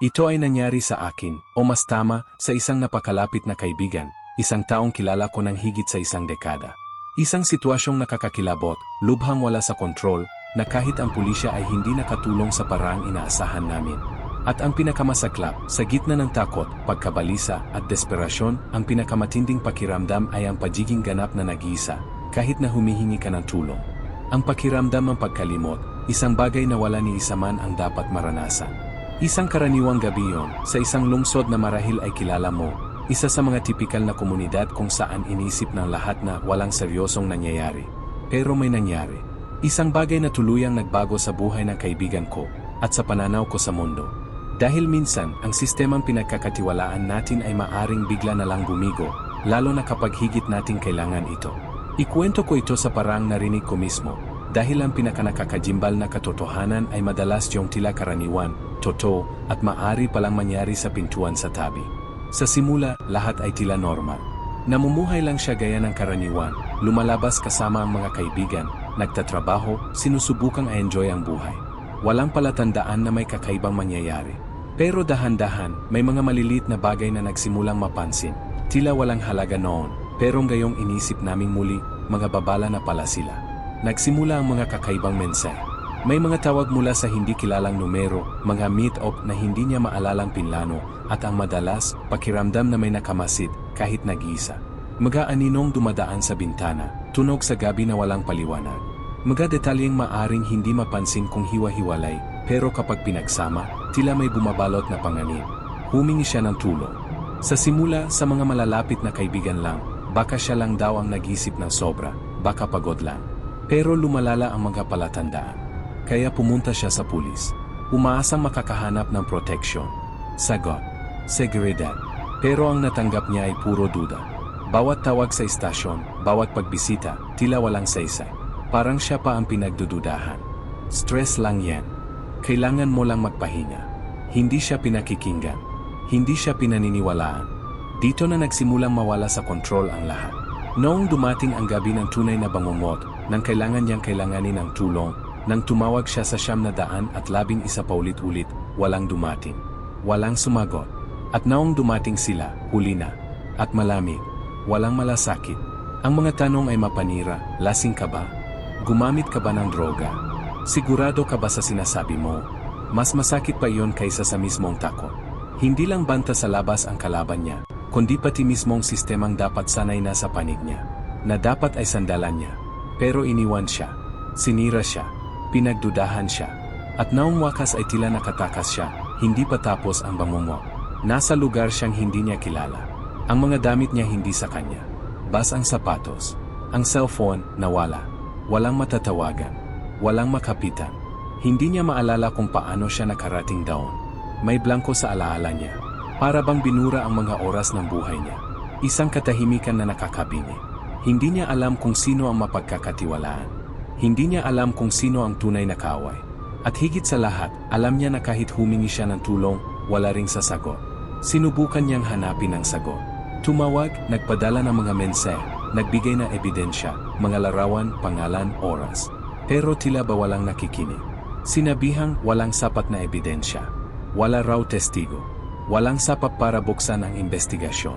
Ito ay nangyari sa akin, o mas tama, sa isang napakalapit na kaibigan, isang taong kilala ko ng higit sa isang dekada. Isang sitwasyong nakakakilabot, lubhang wala sa kontrol, na kahit ang pulisya ay hindi nakatulong sa paraang inaasahan namin. At ang pinakamasaklap, sa gitna ng takot, pagkabalisa, at desperasyon, ang pinakamatinding pakiramdam ay ang pagiging ganap na nag-iisa, kahit na humihingi ka ng tulong. Ang pakiramdam ng pagkalimot, isang bagay na wala ni isa man ang dapat maranasan. Isang karaniwang gabi yon, sa isang lungsod na marahil ay kilala mo, isa sa mga tipikal na komunidad kung saan inisip ng lahat na walang seryosong nangyayari. Pero may nangyari. Isang bagay na tuluyang nagbago sa buhay ng kaibigan ko at sa pananaw ko sa mundo. Dahil minsan, ang sistemang pinagkakatiwalaan natin ay maaring bigla na lang bumigo, lalo na kapag higit nating kailangan ito. Ikwento ko ito sa parang narinig ko mismo, dahil ang pinakanakakajimbal na katotohanan ay madalas yung tila karaniwan, totoo, at maari palang mangyari sa pintuan sa tabi. Sa simula, lahat ay tila normal. Namumuhay lang siya gaya ng karaniwan, lumalabas kasama ang mga kaibigan, nagtatrabaho, sinusubukang i-enjoy ang buhay. Walang palatandaan na may kakaibang mangyayari. Pero dahan-dahan, may mga maliliit na bagay na nagsimulang mapansin. Tila walang halaga noon, pero ngayong inisip naming muli, mga babala na pala sila. Nagsimula ang mga kakaibang mensahe. May mga tawag mula sa hindi kilalang numero, mga meet-up na hindi niya maalalang pinlano, at ang madalas, pakiramdam na may nakamasid, kahit nag-iisa. Mga aninong dumadaan sa bintana, tunog sa gabi na walang paliwanag. Mga detalyeng maaring hindi mapansin kung hiwa-hiwalay, pero kapag pinagsama, tila may bumabalot na panganib. Humingi siya ng tulong. Sa simula, sa mga malalapit na kaibigan lang, baka siya lang daw ang nag-isip ng sobra, baka pagod lang. Pero lumalala ang mga palatandaan. Kaya pumunta siya sa pulis. Umaasang makakahanap ng protection. Sagot. Seguridad. Pero ang natanggap niya ay puro duda. Bawat tawag sa istasyon, bawat pagbisita, tila walang saysay. Parang siya pa ang pinagdududahan. Stress lang yan. Kailangan mo lang magpahinga. Hindi siya pinakikinggan. Hindi siya pinaniniwalaan. Dito na nagsimulang mawala sa kontrol ang lahat. Noong dumating ang gabi ng tunay na bangungot, nang kailangan niyang kailanganin ng tulong, nang tumawag siya sa siyam na daan at labing isa pa ulit-ulit, walang dumating. Walang sumagot. At naong dumating sila, huli na. At malamig. Walang malasakit. Ang mga tanong ay mapanira, lasing ka ba? Gumamit ka ba ng droga? Sigurado ka ba sa sinasabi mo? Mas masakit pa iyon kaysa sa mismong takot. Hindi lang banta sa labas ang kalaban niya, kundi pati mismong sistemang dapat sanay na sa panig niya, na dapat ay sandalan niya. Pero iniwan siya, sinira siya, pinagdudahan siya, at naong wakas ay tila nakatakas siya, hindi pa tapos ang bangungo. Nasa lugar siyang hindi niya kilala. Ang mga damit niya hindi sa kanya. Bas ang sapatos. Ang cellphone, nawala. Walang matatawagan. Walang makapitan. Hindi niya maalala kung paano siya nakarating doon. May blanko sa alaala niya. Para bang binura ang mga oras ng buhay niya. Isang katahimikan na nakakabini. Hindi niya alam kung sino ang mapagkakatiwalaan. Hindi niya alam kung sino ang tunay na kaaway. At higit sa lahat, alam niya na kahit humingi siya ng tulong, wala ring sasagot. Sinubukan niyang hanapin ang sagot. Tumawag, nagpadala ng mga mensahe, nagbigay ng ebidensya, mga larawan, pangalan, oras. Pero tila ba walang nakikinig. Sinabihang walang sapat na ebidensya. Wala raw testigo. Walang sapat para buksan ang investigasyon.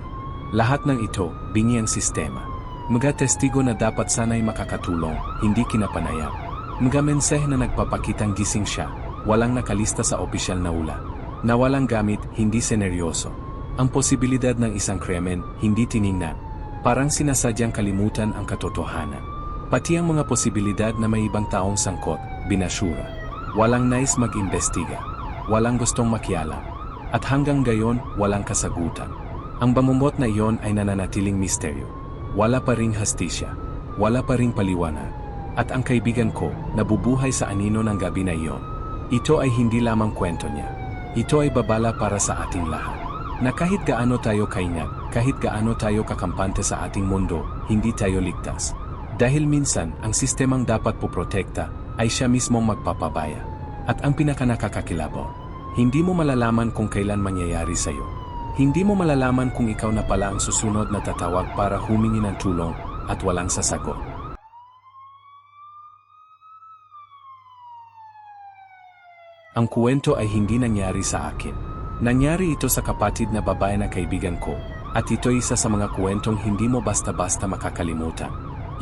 Lahat ng ito, bingi ang sistema. Mga testigo na dapat sana'y makakatulong, hindi kinapanayam. Mga mensahe na nagpapakitang gising siya, walang nakalista sa opisyal na ula. Na walang gamit, hindi seneryoso. Ang posibilidad ng isang krimen, hindi tiningnan. Parang sinasadyang kalimutan ang katotohanan. Pati ang mga posibilidad na may ibang taong sangkot, binasura. Walang nais mag-imbestiga. Walang gustong makialam. At hanggang gayon, walang kasagutan. Ang bamumot na iyon ay nananatiling misteryo. Wala pa ring hastisya. Wala pa ring paliwanag. At ang kaibigan ko, nabubuhay sa anino ng gabi na iyon. Ito ay hindi lamang kwento niya. Ito ay babala para sa ating lahat. Na kahit gaano tayo kaingat, kahit gaano tayo kakampante sa ating mundo, hindi tayo ligtas. Dahil minsan, ang sistemang dapat poprotekta ay siya mismong magpapabaya. At ang pinakanakakakilabo, hindi mo malalaman kung kailan mangyayari sa'yo. Hindi mo malalaman kung ikaw na pala ang susunod na tatawag para humingi ng tulong at walang sasagot. Ang kwento ay hindi nangyari sa akin. Nangyari ito sa kapatid na babae na kaibigan ko, at ito isa sa mga kwentong hindi mo basta-basta makakalimutan.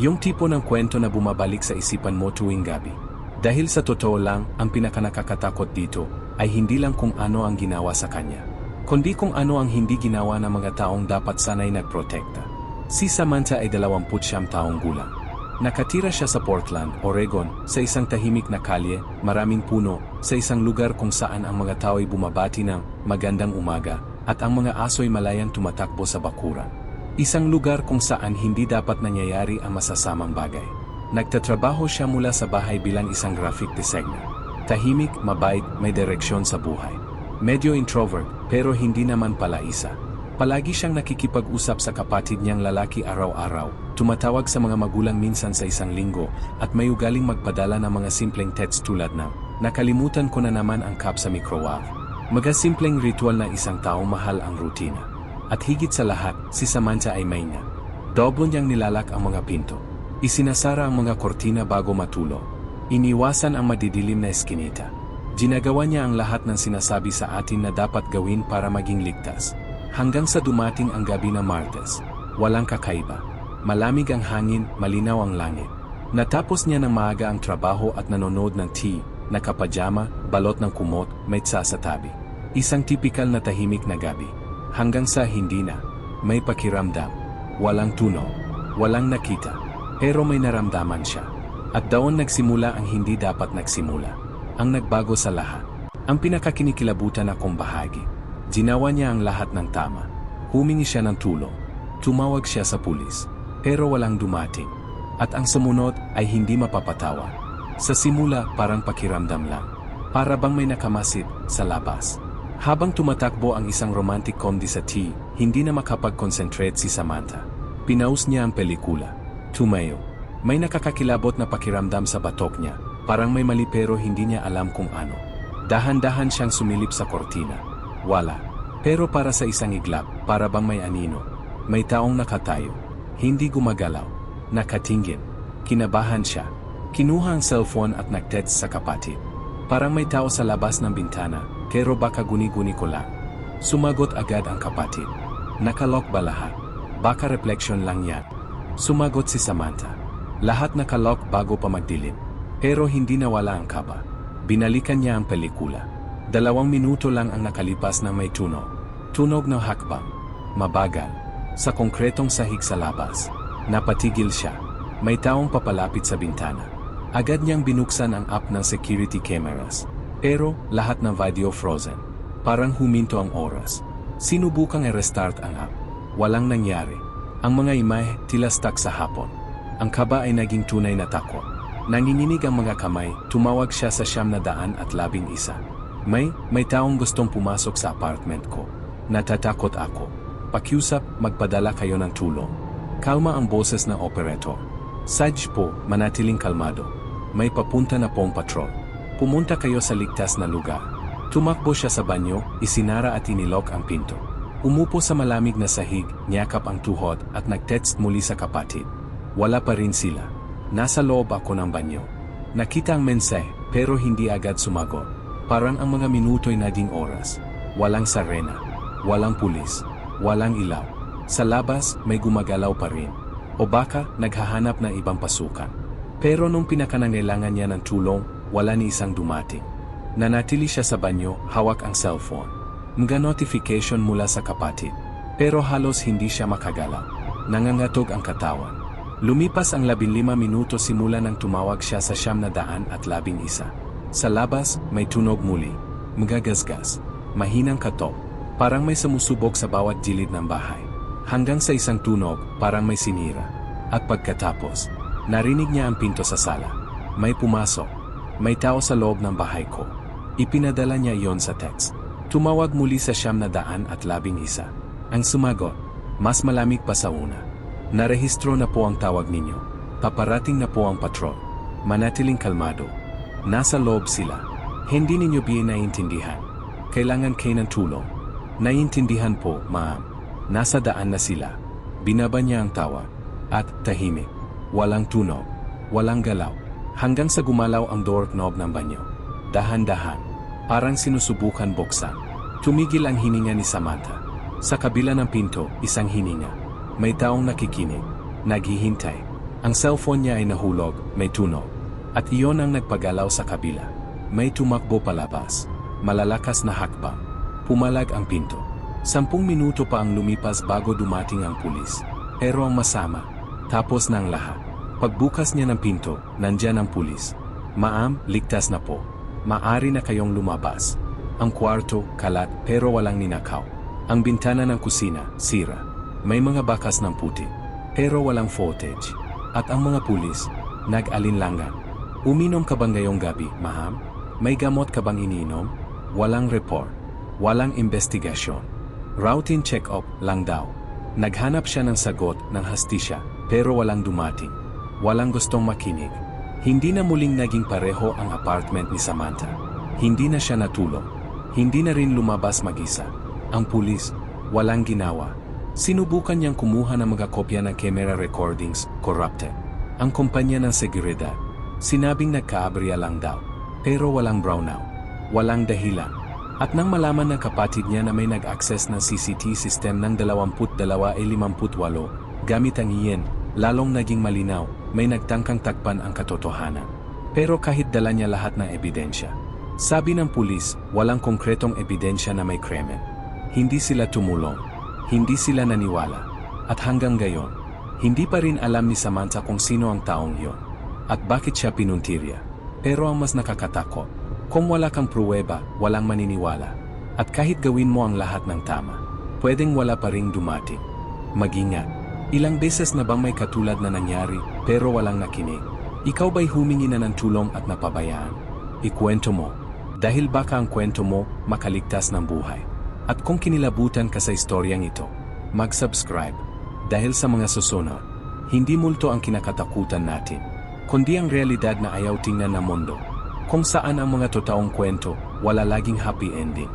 Yung tipo ng kwento na bumabalik sa isipan mo tuwing gabi. Dahil sa totoo lang, ang pinakanakakatakot dito ay hindi lang kung ano ang ginawa sa kanya, kundi kung ano ang hindi ginawa ng mga taong dapat sanay nagprotekta. Si Samantha ay 29 taong gulang. Nakatira siya sa Portland, Oregon, sa isang tahimik na kalye, maraming puno, sa isang lugar kung saan ang mga tao ay bumabati ng magandang umaga at ang mga aso'y malayang tumatakbo sa bakuran. Isang lugar kung saan hindi dapat nangyayari ang masasamang bagay. Nagtatrabaho siya mula sa bahay bilang isang graphic designer. Tahimik, mabait, may direksyon sa buhay. Medyo introvert, pero hindi naman pala isa. Palagi siyang nakikipag-usap sa kapatid niyang lalaki araw-araw, tumatawag sa mga magulang minsan sa isang linggo, at may ugaling magpadala ng mga simpleng text tulad ng, nakalimutan ko na naman ang cup sa microwave. Mga simpleng ritual na isang taong mahal ang rutina. At higit sa lahat, si Samantha ay may niya. Dobo niyang nilalak ang mga pinto. Isinasara ang mga kortina bago matulog. Iniwasan ang madidilim na eskinita. Ginagawa niya ang lahat ng sinasabi sa atin na dapat gawin para maging ligtas. Hanggang sa dumating ang gabi na Martes, walang kakaiba. Malamig ang hangin, malinaw ang langit. Natapos niya ng maaga ang trabaho at nanonood ng tea, nakapajama, balot ng kumot, may sa tabi. Isang tipikal na tahimik na gabi. Hanggang sa hindi na, may pakiramdam. Walang tunog, walang nakita, pero may naramdaman siya. At daon nagsimula ang hindi dapat nagsimula. Ang nagbago sa lahat. Ang pinakakinikilabutan akong bahagi. Ginawa niya ang lahat ng tama. Humingi siya ng tulong. Tumawag siya sa pulis. Pero walang dumating. At ang sumunod ay hindi mapapatawa. Sa simula parang pakiramdam lang. Para bang may nakamasid sa labas. Habang tumatakbo ang isang romantic comedy sa tea, hindi na makapag-concentrate si Samantha. Pinaus niya ang pelikula. Tumayo. May nakakakilabot na pakiramdam sa batok niya. Parang may mali pero hindi niya alam kung ano. Dahan-dahan siyang sumilip sa kortina. Wala. Pero para sa isang iglap, para bang may anino. May taong nakatayo. Hindi gumagalaw. Nakatingin. Kinabahan siya. Kinuha ang cellphone at nag-text sa kapatid. Parang may tao sa labas ng bintana, pero baka guni-guni ko lang. Sumagot agad ang kapatid. Nakalok ba lahat? Baka reflection lang yan. Sumagot si Samantha. Lahat nakalok bago pa magdilim. Pero hindi nawala ang kaba. Binalikan niya ang pelikula. Dalawang minuto lang ang nakalipas na may tunog. Tunog ng hakbang. Mabagal. Sa konkretong sahig sa labas. Napatigil siya. May taong papalapit sa bintana. Agad niyang binuksan ang app ng security cameras. Pero lahat ng video frozen. Parang huminto ang oras. Sinubukang i-restart ang app. Walang nangyari. Ang mga imahe tila stuck sa hapon. Ang kaba ay naging tunay na takot. Nanginginig ang mga kamay, tumawag siya sa siyam na daan at labing isa. May, may taong gustong pumasok sa apartment ko. Natatakot ako. Pakiusap, magpadala kayo ng tulong. Kalma ang boses ng operator. Saj po, manatiling kalmado. May papunta na pong patrol. Pumunta kayo sa ligtas na lugar. Tumakbo siya sa banyo, isinara at inilok ang pinto. Umupo sa malamig na sahig, niyakap ang tuhod at nag-text muli sa kapatid. Wala pa rin sila. Nasa loob ako ng banyo. Nakita ang mensahe, pero hindi agad sumagot. Parang ang mga minuto'y naging oras. Walang sarena. Walang pulis. Walang ilaw. Sa labas, may gumagalaw pa rin. O baka, naghahanap ng ibang pasukan. Pero nung pinakanangailangan niya ng tulong, wala ni isang dumating. Nanatili siya sa banyo, hawak ang cellphone. Mga notification mula sa kapatid. Pero halos hindi siya makagalaw. Nangangatog ang katawan. Lumipas ang labinlima minuto simula nang tumawag siya sa siyam na daan at labing isa. Sa labas, may tunog muli. Magagasgas. Mahinang katok. Parang may sumusubok sa bawat gilid ng bahay. Hanggang sa isang tunog, parang may sinira. At pagkatapos, narinig niya ang pinto sa sala. May pumasok. May tao sa loob ng bahay ko. Ipinadala niya iyon sa text. Tumawag muli sa siyam na daan at labing isa. Ang sumagot, mas malamig pa sa una. Narehistro na po ang tawag ninyo. Paparating na po ang patrol. Manatiling kalmado. Nasa loob sila. Hindi ninyo biya naiintindihan. Kailangan kayo ng tulong. Naiintindihan po, ma'am. Nasa daan na sila. Binaba niya ang tawa. At tahimik. Walang tunog. Walang galaw. Hanggang sa gumalaw ang door knob ng banyo. Dahan-dahan. Parang sinusubukan buksan. Tumigil ang hininga ni Samantha. Sa kabila ng pinto, isang hininga. May taong nakikinig. Naghihintay. Ang cellphone niya ay nahulog, may tunog. At iyon ang nagpagalaw sa kabila. May tumakbo palabas. Malalakas na hakbang. Pumalag ang pinto. Sampung minuto pa ang lumipas bago dumating ang pulis. Pero ang masama, tapos ang lahat. Pagbukas niya ng pinto, nandyan ang pulis. Maam, ligtas na po. Maari na kayong lumabas. Ang kwarto, kalat, pero walang ninakaw. Ang bintana ng kusina, sira. May mga bakas ng puti, pero walang footage. At ang mga pulis, nag-alinlangan. Uminom ka ba ngayong gabi, maham? May gamot ka bang iniinom? Walang report. Walang investigasyon. Routine check-up lang daw. Naghanap siya ng sagot ng hastisya, pero walang dumating. Walang gustong makinig. Hindi na muling naging pareho ang apartment ni Samantha. Hindi na siya natulog. Hindi na rin lumabas mag-isa. Ang pulis, walang ginawa. Sinubukan niyang kumuha ng mga kopya ng camera recordings, corrupted. Ang kumpanya ng seguridad, sinabing nagkaabrya lang daw. Pero walang brownout. Walang dahilan. At nang malaman ng kapatid niya na may nag-access ng CCT system ng 22 ay 58, gamit ang iyan, lalong naging malinaw, may nagtangkang takpan ang katotohanan. Pero kahit dala niya lahat ng ebidensya, sabi ng pulis, walang konkretong ebidensya na may krimen. Hindi sila tumulong. Hindi sila naniwala. At hanggang gayon, hindi pa rin alam ni Samantha kung sino ang taong yon. At bakit siya pinuntirya. Pero ang mas nakakatakot, kung wala kang pruweba, walang maniniwala. At kahit gawin mo ang lahat ng tama, pwedeng wala pa ring dumating. Magingat. Ilang beses na bang may katulad na nangyari pero walang nakinig? Ikaw ba'y humingi na ng tulong at napabayaan? Ikwento mo. Dahil baka ang kwento mo makaligtas ng buhay. At kung kinilabutan ka sa istoryang ito, mag-subscribe. Dahil sa mga susunod, hindi multo ang kinakatakutan natin, kundi ang realidad na ayaw tingnan ng mundo. Kung saan ang mga totoong kwento, wala laging happy ending.